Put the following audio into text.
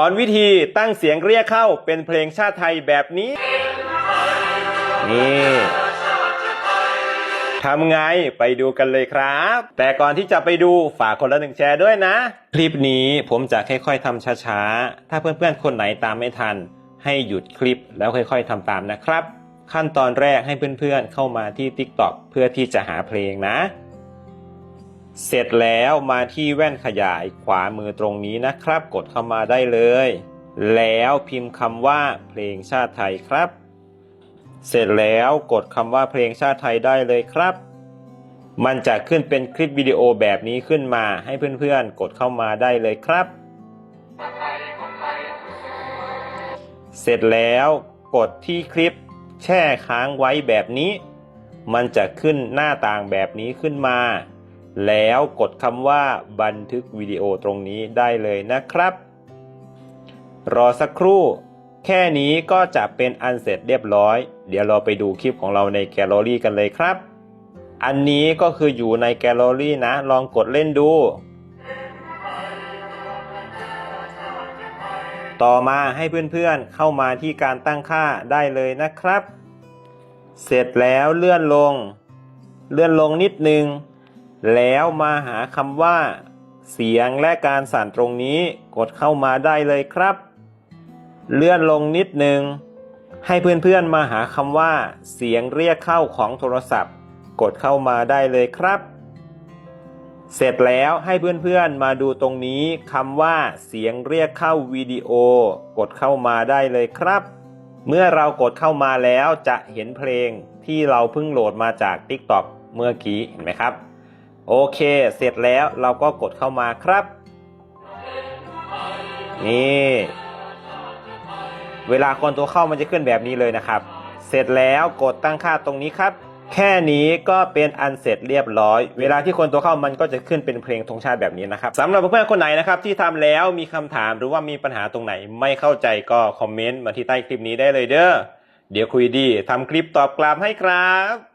สอนวิธีตั้งเสียงเรียกเข้าเป็นเพลงชาติไทยแบบนี้ นี่ทำไงไปดูกันเลยครับ แต่ก่อนที่จะไปดูฝากคนละหนึ่งแชร์ด้วยนะ คลิปนี้ผมจะค่อยๆทำช้าๆ ถ้าเพื่อนๆคนไหนตามไม่ทัน ให้หยุดคลิปแล้วค่อยๆทำตามนะครับ ขั้นตอนแรกให้เพื่อนๆเข้ามาที่ TikTok เพื่อที่จะหาเพลงนะ เสร็จแล้วมาที่แว่นขยายขวามือตรงนี้นะครับ กดเข้ามาได้เลย แล้วพิมพ์คำว่าเพลงชาติไทยครับ เสร็จแล้วกดคำว่าเพลงชาติไทยได้เลยครับ มันจะขึ้นเป็นคลิปวิดีโอแบบนี้ขึ้นมาให้เพื่อนๆ กดเข้ามาได้เลยครับ เสร็จแล้วกดที่คลิปแช่ค้างไว้แบบนี้ มันจะขึ้นหน้าต่างแบบนี้ขึ้นมา แล้วกดคำว่าบันทึกวิดีโอตรงนี้ได้เลยนะครับ รอสักครู่ แค่นี้ก็จะเป็นอันเสร็จเรียบร้อย เดี๋ยวเราไปดูคลิปของเราในแกลเลอรี่กันเลยครับ อันนี้ก็คืออยู่ในแกลเลอรี่นะ ลองกดเล่นดู ต่อมาให้เพื่อนๆเข้ามาที่การตั้งค่าได้เลยนะครับ เสร็จแล้วเลื่อนลง เลื่อนลงนิดนึง แล้วมาหาคำว่า เสียงและการสั่นตรงนี้กดเข้ามาได้เลยครับ เลื่อนลงนิดนึง ให้เพื่อนๆมาหาคำว่า เสียงเรียกเข้าของโทรศัพท์ กดเข้ามาได้เลยครับ เสร็จแล้วให้เพื่อนๆมาดูตรงนี้คำว่า เสียงเรียกเข้าวิดีโอ กดเข้ามาได้เลยครับ เมื่อเรากดเข้ามาแล้วจะเห็นเพลงที่เราเพิ่งโหลดมาจาก TikTok เมื่อกี้เห็นไหมครับ โอเค เสร็จแล้วเราก็กดเข้ามาครับ นี่ เวลาคนตัวเข้ามันจะขึ้นแบบนี้เลยนะครับ เสร็จแล้วกดตั้งค่าตรงนี้ครับ แค่นี้ก็เป็นอันเสร็จเรียบร้อย เวลาที่คนตัวเข้ามันก็จะขึ้นเป็นเพลงธงชาติแบบนี้นะครับสำหรับเพื่อนๆคนไหนนะครับที่ทำแล้วมีคำถามหรือว่ามีปัญหาตรงไหนไม่เข้าใจก็คอมเมนต์มาที่ใต้คลิปนี้ได้เลยเด้อเดี๋ยวคุยดีทำคลิปตอบกลับให้ครับ